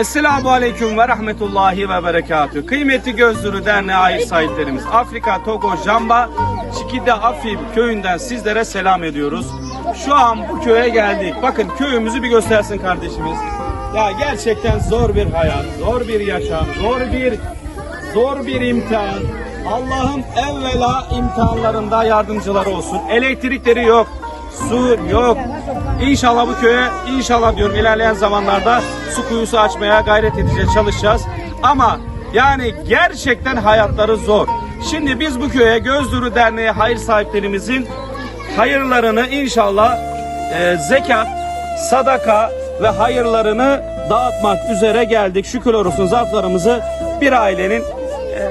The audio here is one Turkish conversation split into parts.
Esselamu Aleyküm ve Rahmetullahi ve Berekatü. Kıymetli Gözdürü Derneği ait sahiplerimiz Afrika, Togo, Jamba, Çikide, Afib köyünden sizlere selam ediyoruz. Şu an bu köye geldik. Bakın köyümüzü bir göstersin kardeşimiz. Ya gerçekten zor bir hayat, zor bir yaşam, zor bir zor bir imtihan. Allah'ım evvela imtihanlarında yardımcıları olsun. Elektrikleri yok, su yok. İnşallah bu köye, inşallah diyorum ilerleyen zamanlarda su kuyusu açmaya gayret edeceğiz, çalışacağız. Ama yani gerçekten hayatları zor. Şimdi biz bu köye Gözdürü Derneği hayır sahiplerimizin hayırlarını inşallah e, zekat, sadaka ve hayırlarını dağıtmak üzere geldik. Şükür olsun zarflarımızı bir ailenin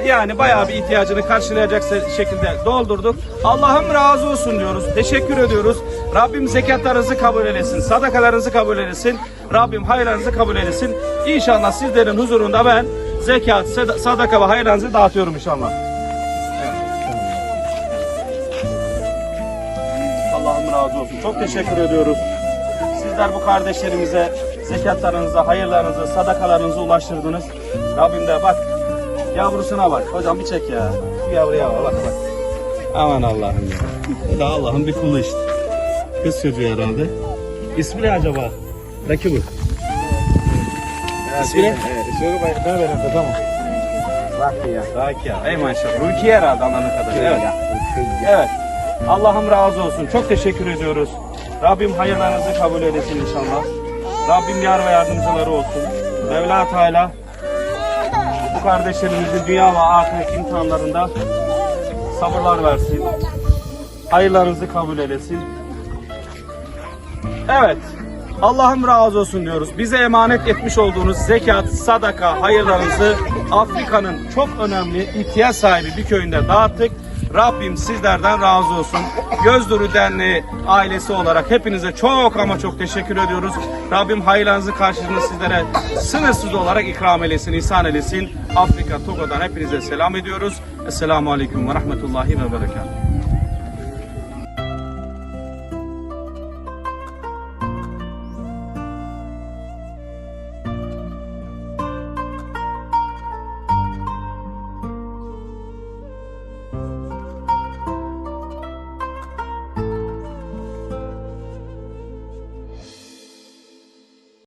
yani bayağı bir ihtiyacını karşılayacak şekilde doldurduk. Allah'ım razı olsun diyoruz. Teşekkür ediyoruz. Rabbim zekatlarınızı kabul eylesin. Sadakalarınızı kabul eylesin. Rabbim hayırlarınızı kabul eylesin. İnşallah sizlerin huzurunda ben zekat, sadaka ve hayırlarınızı dağıtıyorum inşallah. Allah'ım razı olsun. Çok teşekkür ediyoruz. Sizler bu kardeşlerimize zekatlarınızı, hayırlarınızı, sadakalarınızı ulaştırdınız. Rabbim de bak yavrusuna bak. Hocam bir çek ya. Şu yavruya bak bak. bak. Aman Allah'ım ya. Bu da Allah'ın bir kulu işte. Kız çocuğu herhalde. İsmi ne acaba? Rakibı. İsmi ne? tamam. Bak ya. Rakia. Ey maşallah. Rukiye herhalde anladığım kadarıyla. Evet. Evet. Allah'ım razı olsun. Çok teşekkür ediyoruz. Rabbim hayırlarınızı kabul eylesin inşallah. Rabbim yar ve yardımcıları olsun. Mevla Teala bu kardeşlerimizin dünya ve ahiret imtihanlarında sabırlar versin. Hayırlarınızı kabul eylesin. Evet. Allah'ım razı olsun diyoruz. Bize emanet etmiş olduğunuz zekat, sadaka, hayırlarınızı Afrika'nın çok önemli ihtiyaç sahibi bir köyünde dağıttık. Rabbim sizlerden razı olsun. Gözdürü Derneği ailesi olarak hepinize çok ama çok teşekkür ediyoruz. Rabbim hayırlarınızı karşılığında sizlere sınırsız olarak ikram eylesin, ihsan eylesin. Afrika, Togo'dan hepinize selam ediyoruz. Esselamu Aleyküm ve Rahmetullahi ve Berekatuhu.